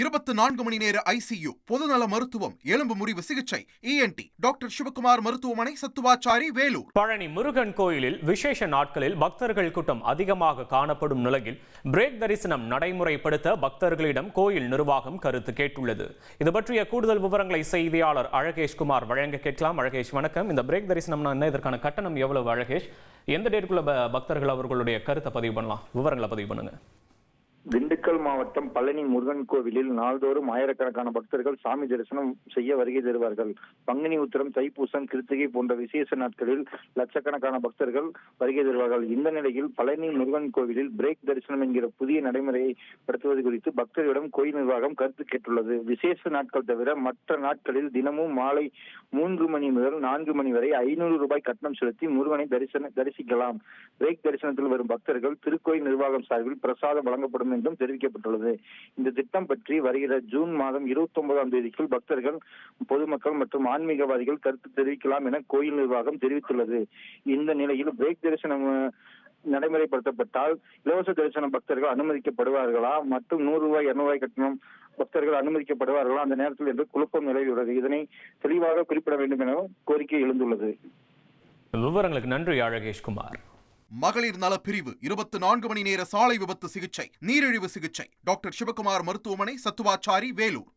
இருபத்தி நான்கு மணி நேர ஐசியு பொதுநல மருத்துவம் எலும்பு முறிவு சிகிச்சை இஎன்டி டாக்டர் சிவகுமார் மருத்துவமனை சத்துவாச்சாரி வேலூர். பழனி முருகன் கோயிலில் விசேஷ நாட்களில் பக்தர்கள் கூட்டம் அதிகமாக காணப்படும் நிலையில் பிரேக் தரிசனம் நடைமுறைப்படுத்த பக்தர்களிடம் கோயில் நிர்வாகம் கருத்து கேட்டுள்ளது. இது பற்றிய கூடுதல் விவரங்களை செய்தியாளர் அழகேஷ்குமார் வழங்க கேட்கலாம். அழகேஷ் வணக்கம். இந்த பிரேக் தரிசனம்னா என்ன இதற்கான கட்டணம் எவ்வளவு அழகேஷ்? எந்த டேட்டுக்குள்ள பக்தர்கள் அவர்களுடைய கருத்தை பதிவு பண்ணலாம்? விவரங்களை பதிவு பண்ணுங்க. திண்டுக்கல் மாவட்டம் பழனி முருகன் கோவிலில் நாள்தோறும் ஆயிரக்கணக்கான பக்தர்கள் சாமி தரிசனம் செய்ய வருகை தருவார்கள். பங்குனி உத்திரம் தைப்பூசம் கிருத்திகை போன்ற விசேஷ நாட்களில் லட்சக்கணக்கான பக்தர்கள் வருகை தருவார்கள். இந்த நிலையில் பழனி முருகன் கோவிலில் பிரேக் தரிசனம் என்கிற புதிய நடைமுறையை படுத்துவது குறித்து பக்தர்களிடம் கோயில் நிர்வாகம் கருத்து கேட்டுள்ளது. விசேஷ நாட்கள் தவிர மற்ற நாட்களில் தினமும் மாலை மூன்று மணி முதல் நான்கு மணி வரை ஐநூறு ரூபாய் கட்டணம் செலுத்தி முருகனை தரிசன தரிசிக்கலாம். பிரேக் தரிசனத்தில் வரும் பக்தர்கள் திருக்கோயில் நிர்வாகம் சார்பில் பிரசாதம் வழங்கப்படும் என்றும் தெரிவிக்கப்பட்டுள்ளது. இந்த திட்டம் பற்றி வருகிற ஜூன் மாதம் இருபத்தி ஒன்பதாம் தேதிக்குள் பக்தர்கள் பொதுமக்கள் மற்றும் ஆன்மீகவாதிகள் கருத்து தெரிவிக்கலாம் என கோயில் நிர்வாகம் தெரிவித்துள்ளது. இந்த நிலையில் பிரேக் தரிசனம் நடைமுறைப்படுத்தப்பட்டால் இலவச தரிசனம் பக்தர்கள் அனுமதிக்கப்படுவார்களா? மற்றும் நூறு ரூபாய் இருநூறு கட்டணம் பக்தர்கள் அனுமதிக்கப்படுவார்களா? அந்த நேரத்தில் என்று குழப்பம் நிலவியுள்ளது. இதனை தெளிவாக குறிப்பிட வேண்டும் எனவும் கோரிக்கை எழுந்துள்ளது. விவரங்களுக்கு நன்றி அழகேஷ்குமார். மகளிர் நல பிரிவு இருபத்தி நான்கு மணி நேர சாலை விபத்து சிகிச்சை நீரிழிவு சிகிச்சை. டாக்டர் சிவகுமார் மருத்துவமனை சத்துவாச்சாரி வேலூர்.